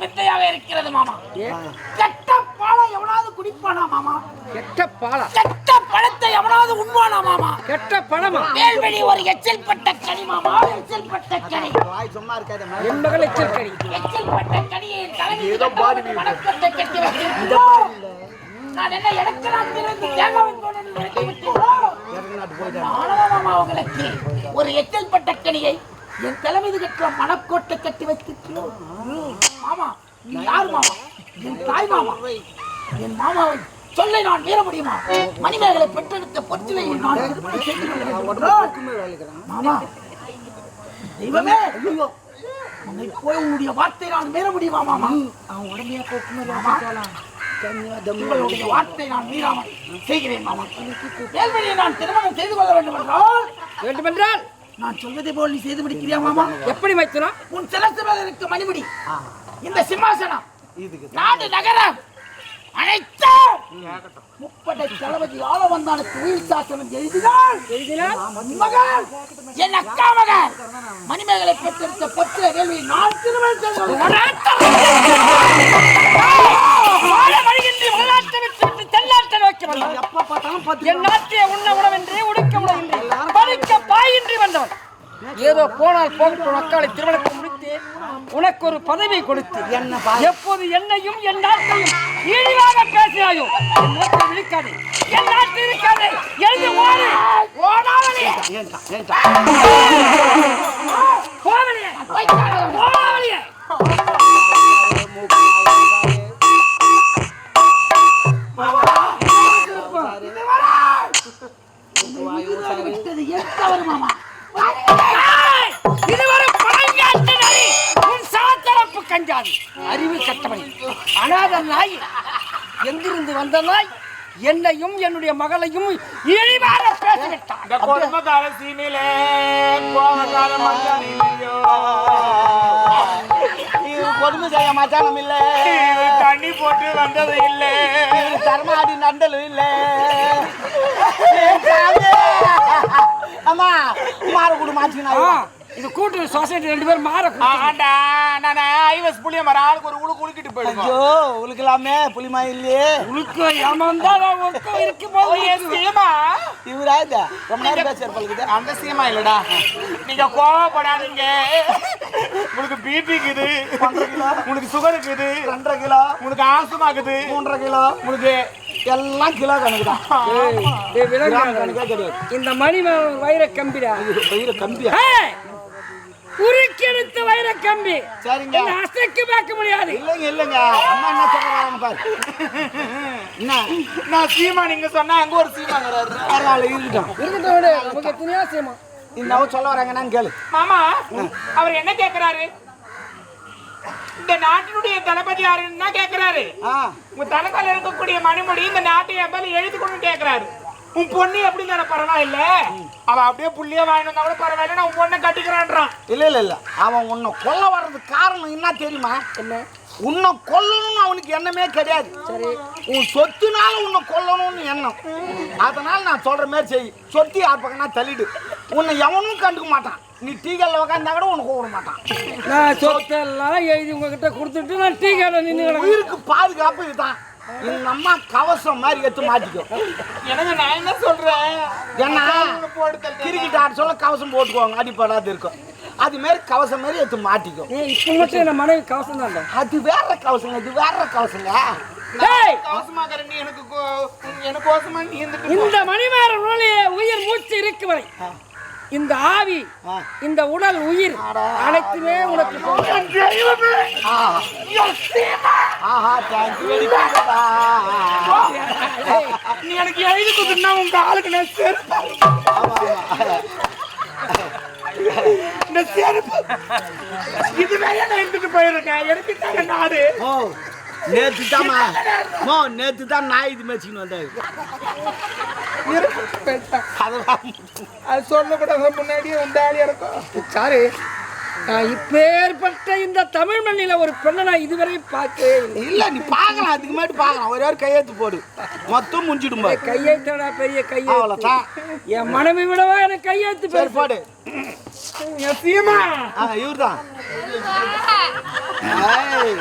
விந்தையாக இருக்கிறது மாமா? கெட்ட பாலை. எவனாவது குடிப்பானா மாமா கெட்ட பாலா கெட்ட பழத்தை எவனாவது உண்பானா மாமா? கெட்ட பழமா வேல்வெளி ஒரு எச்சில் பட்ட கனி மாமா. எச்சில் பட்ட கனி. வாய் சும்மா இருக்காத என் மகள் எச்சரிக்கை எச்சில் பட்ட கனியை தலையில் கட்டவனுக்கு வணக்கத்தை கட்டி வைக்கிறோம் நான் என்ன எனக்கு நான் தேங்காய் ஒரு எச்சில் பட்ட கனியை என் தலைமீது கட்டுற மணக்கோட்டை கட்டி வைக்கிறீர்களோ? மாமா நீ யார் மாமா? என் தாய் மாமா. என் மாமாவை சொல்லை நான் மீற முடியுமா? மணிமேகலை பெற்றெடுத்த பொற்றிலை நான். மாமா தெய்வமே போய் உன்னுடைய வார்த்தை நான் மீற முடியுமா மாமா? அவன் உடம்பையா கொக்குமே மாமா, உங்களுடைய வார்த்தை நான் மீறாமல் செய்கிறேன் மாமா. நான் திருமணம் செய்து கொள்ள வேண்டும் என்றால் வேண்டுமென்றால் நான் சொல்வதை போல் நீ செய்து முடிக்கிறியா மாமா? எப்படி மைத்துனா? உன் சிலசு மேல இருக்க மணிமுடி இந்த சிம்மாசனம் இதுக்கு நாடு நகரம் அனைத்து முப்படை தளபதி ஆள வந்தானுக்கு உயிர் சாசனம் எழுதினால் மகள் என் அக்கா மகள் மணிமேகலை பெற்றெடுத்த பொற்ற வேள்வி நான் திருமணம் என் நாட்டிய உண்ண உணவின்றி உடுக்க உணவின்றி படிக்க பாயின்றி வந்தவன். ஏதோ போனால் போகட்டும் அக்காலை திருமணத்தை முடித்து உனக்கு ஒரு பதவி கொடுத்து என்ன எப்போது என்னையும் என் நாட்டையும் இழிவாக பேசினாயோ? என் நாட்டை விழிக்காதே. என் நாட்டு இருக்காதே எழுதி ஓடு. ஏன்டா போவலையே நாய். எங்கிருந்து வந்த நாய்? என்னையும் என்னுடைய மகளையும் இழிவாக பேசிவிட்டான். சீமையிலே கோவக்கார மச்சானிலையோ. இது கொடுமை செய்ய மச்சானம் இல்ல. தண்ணி போட்டு வந்தது இல்லை. இது தர்மாடி நண்டல் இல்ல? அம்மா மாறு குடு மாச்சினா ஆ, இது கூட்டு சொசைட்டி ரெண்டு பேரும் மாற ஆண்டா நான் ஐவஸ் புளிய மரம். ஆளுக்கு ஒரு உழு குலுக்கிட்டு போயிடுவோம் ஐயோ உளுக்கலாமே புளிமா இல்லையே? உனக்கு ஏமாந்தா ஒருக்கம் இருக்கும் போது சீமா? இவரா இது? ரொம்ப நேரம் பேசுற பழகுது அந்த சீமா இல்லடா. நீங்க கோவப்படாதீங்க. உனக்கு பிபி இருக்குது. உனக்கு சுகர் இருக்குது. ரெண்டரை கிலோ. உனக்கு ஆஸ்துமா இருக்குது. மூன்றரை கிலோ. உனக்கு எல்லாம் கிலோ கணக்கு தான் கணக்கே கிடையாது இந்த மணி வைர கம்பிடா. வயிறு கம்பியா! உருக்கெடுத்த வைர கம்பி. சரிங்க. அசைக்க பார்க்க முடியாது. இல்லைங்க இல்லைங்க. அம்மா என்ன சொல்றாங்க பாரு. என்ன? நான் சீமா நீங்க சொன்னா அங்க ஒரு சீமாங்கிறாரு. பரவாயில்ல இருக்கட்டும் இருக்கட்டும் விடு. நமக்கு எத்தனையோ செய்யமா இந்த சொல்ல வராங்க என்னன்னு கேளு. மாமா அவர் என்ன கேக்குறாரு? இந்த நாட்டினுடைய தளபதி யாருன்னு தான் கேக்குறாரு. ஆ. உங்க தலைமையில இருக்கக்கூடிய மணிமுடி இந்த நாட்டை எவ்வளவு எழுதி கொண்டு கேக்குறாரு. உன் பொண்ணு எப்படி தானே பரவாயில்ல. அவ அப்படியே புள்ளிய வாங்கிட்டு வந்தா கூட பரவாயில்ல. நான் பொண்ணை கட்டிக்கிறான்றான். இல்ல இல்ல இல்ல. அவன் உன்னை கொல்ல வர்றதுக்கு காரணம் என்ன தெரியுமா? என்ன? உன்னை கொல்லணும்னு அவனுக்கு எண்ணமே கிடையாது. சரி. உன் சொத்துனால உன்னை கொல்லணும்னு எண்ணம். அதனால நான் சொல்ற மாதிரி செய். சொத்து யார் பக்கம்னா தள்ளிடு. உன்னை எவனும் கண்டுக்க மாட்டான். நீ டீ உட்காந்தா கூட உனக்கு கூப்பிட மாட்டான். நான் சொத்தெல்லாம் எழுதி உங்ககிட்ட கொடுத்துட்டு நான் டீ கடை நின்று உயிருக்கு பாதுகாப்பு இதுதான். இந்த அம்மா கவசம் மாதிரி எடுத்து மாட்டிக்கோ எனக்கு நான் என்ன சொல்றேன்? ஏன்னா போட்டு கிரிக்கெட் ஆட சொல்ல கவசம் போட்டுக்குவாங்க அடிப்படாது இருக்கும். அது மாதிரி கவசம் மாதிரி எடுத்து மாட்டிக்கோ இப்போ மட்டும் என்ன மனைவி கவசம் தான் அது வேற கவசங்க இது வேற கவசங்க டேய் கவசமாக நீ எனக்கு கோ- எனக்கு கோசமா நீ இருந்துட்டு இந்த மணிமேர உடலே உயிர் மூச்சு இருக்கு வரை. இந்த ஆவி. இந்த உடல் உயிர் அனைத்துமே உனக்கு நீ எனக்கு எழுதி கொடுத்துனா உங்க ஆளுக்கு நான் செருப்பு. இந்த செருப்பு. நான் எடுத்துட்டு போயிருக்கேன். எனக்கு தாங்க நாடு. தாமா மோ நேத்து தான் நாய் இது மேய்ச்சின்னு வந்தாரு அது சொல்ல கூட முன்னாடியே உண்டாடி இருக்கும். சாரு நான் இப்பேற்பட்ட இந்த தமிழ் மண்ணில ஒரு பெண்ணை நான் இதுவரை பார்க்கவே இல்லை இல்ல நீ பார்க்கலாம். அதுக்கு முன்னாடி பார்க்கலாம். ஒரே ஒரு கையெழுத்து போடு. மொத்தம் முடிஞ்சிடும். கையெழுத்தடா பெரிய கையெழுத்து. என் மனைவி விடவா எனக்கு கையெழுத்து பேர் போடு. சீமா. ஆ இவர்தான். ஏய்.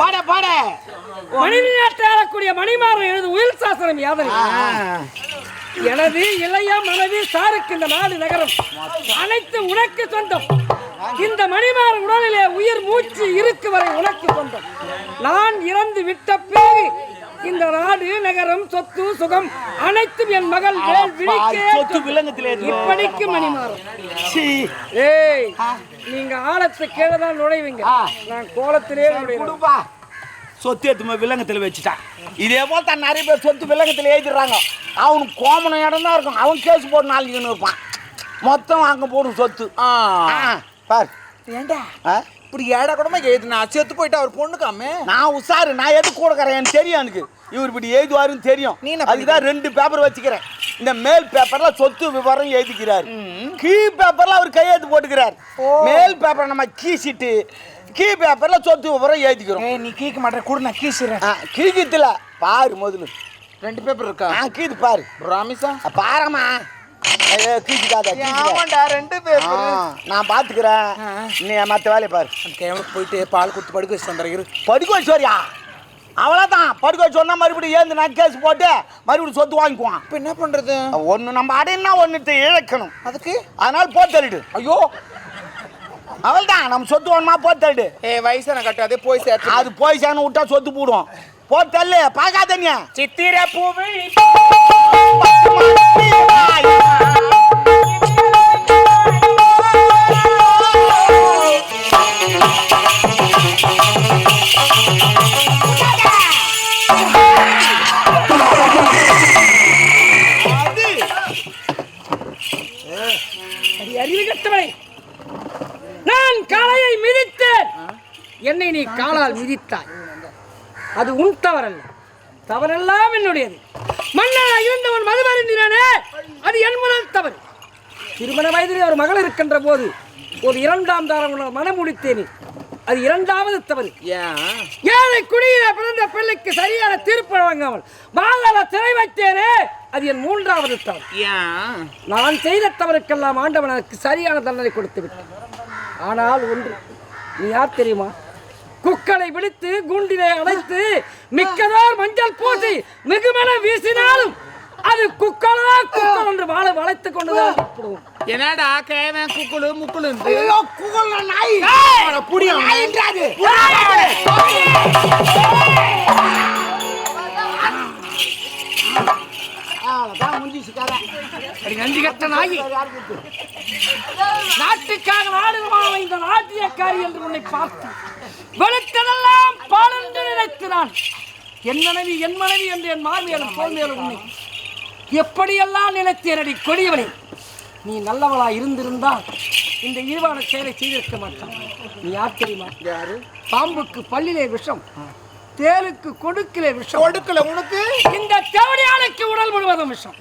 பாட பாட. மனித நாட்டை ஆளக்கூடிய மணிமாறன் எழுது உயிர் சாசனம் யாதனை எனது இளைய மனைவி சாருக்கு இந்த நாடு நகரம். அனைத்து உனக்கு சொந்தம். இந்த மணிமாற உடலிலே உயிர் மூச்சு இருக்கு வரை உனக்கு சொந்தம். நான் இறந்து விட்ட பிறகு இந்த நாடு நகரம் சொத்து சுகம் அனைத்தும் என் மகள் சொத்து விலங்கத்திலே. இப்படிக்கு மணிமாறும் சீ. ஏய் நீங்க ஆழத்து கீழே தான் நுழைவீங்க. நான் கோலத்திலே குடுப்பா. சொத்து எடுத்து விலங்கத்தில் வச்சுட்டான். இதே போல் தான் நிறைய பேர் சொத்து விலங்கத்தில் எழுதிடுறாங்க அவனுக்கு கோமணம் இடம் தான் இருக்கும். அவன் கேஸ் போட்டு நாளைக்கு இருப்பான். மொத்தம் அங்கே போடும் சொத்து. ஆ, பார். ஏண்டா? ஆ? இப்படி ஏடா கூடமா எழுதுனா செத்து போயிட்டு அவர் பொண்ணுக்காமே? நான் உஷாரு நான் எது கூடக்கிறேன் தெரியும் எனக்கு. இவர் இப்படி எழுதுவாருன்னு தெரியும். நீ என்ன அதுக்கு தான் ரெண்டு பேப்பர் வச்சுக்கிறேன். இந்த மேல் பேப்பர்ல சொத்து விவரம் எழுதிக்கிறார். கீ பேப்பர்ல அவர் கையெழுத்து போட்டுக்கிறார். மேல் பேப்பரை நம்ம கீசிட்டு கீ பேப்பர்ல சொத்து விவரம் எழுதிக்கிறோம். நீ கீக்க மாட்டேன் கூட நான் கீசுறேன் கீக்கித்துல பாரு முதல்ல. ரெண்டு பேப்பர் இருக்கா? ஆ கீது பாரு. ராமிசா ஆ, நான் பாத்துக்கிறேன். நீ மற்ற வேலையை பாரு. கேவனுக்கு போயிட்டு பால் கொடுத்து படுக்க வச்சு வந்துடுறேன் இரு. படுக்க வச்சோரியா அவ்வளோதான் படுக்க வச்சோன்னா மறுபடியும் ஏந்து நான் கேஸ் போட்டு மறுபடியும் சொத்து வாங்கிக்குவான். இப்போ என்ன பண்றது? ஒன்று நம்ம அடையினா ஒன்று இழக்கணும். அதுக்கு? அதனால போத்தள்ளிடு ஐயோ. அவள் தான் நம்ம சொத்து வேணுமா போத்தள்ளிடு ஏ வயசான கட்டாதே போய் சேர்த்து அது போய் சேனு விட்டா சொத்து போடுவோம். போத்தள்ளு பார்க்காத நீ. சித்திர பூவி நான் காளையை மிதித்தேன். என்னை நீ காலால் மிதித்தாய். அது உன் தவறல்ல. தவறெல்லாம் என்னுடையது. மன்னனா இருந்தவன் மதுமருந்தினானே? அது என் முதல் தவறு. திருமண வயதிலே ஒரு மகள் இருக்கின்ற போது ஒரு இரண்டாம் தாரம் மனம் முடித்தேனே. அது இரண்டாவது தவறு. ஏன்? ஏழை குடியில பிறந்த பிள்ளைக்கு சரியான தீர்ப்பு வழங்காமல் மாதவ சிறை வைத்தேனே அது என் மூன்றாவது தவறு. நான் செய்த தவறுக்கெல்லாம் ஆண்டவன் எனக்கு சரியான தண்டனை கொடுத்து விட்டான் ஆனால் ஒன்று நீ யார் தெரியுமா? குக்களை விடுத்து குண்டிலே அடைத்து மிக்கதோர் மஞ்சள் பூசி மிகுமென வீசினாலும் அது குக்களா குக்கள் என்று வாழ வளைத்துக் கொண்டுதான் சாப்பிடுவோம். என்னடா கேவன் குக்குளு முக்குளு ஐயோ குகல்ல நாய். நாயின்றாது. அவ்வளவுதான் முடிஞ்சிச்சு கதை. அடி நன்றி கட்ட நாயி. நாட்டுக்காக நாடுகளான இந்த நாட்டியக்காரி என்று உன்னை பார்த்து வெளுத்ததெல்லாம் பால் என்று நினைக்கிறான். என் மனைவி என் மனைவி என்று என் மாமியாரும் தோல் மேலும் உன்னை எப்படியெல்லாம் நினைத்தேனடி கொடியவனே? நீ நல்லவளா இருந்திருந்தால் இந்த ஈவான செயலை செய்திருக்க மாட்டான். நீ யார் தெரியுமா? யாரு? பாம்புக்கு பல்லிலே விஷம் தேலுக்கு கொடுக்கிலே விஷம். கொடுக்கல உனக்கு? இந்த தேவடியாளுக்கு உடல் முழுவதும் விஷம்.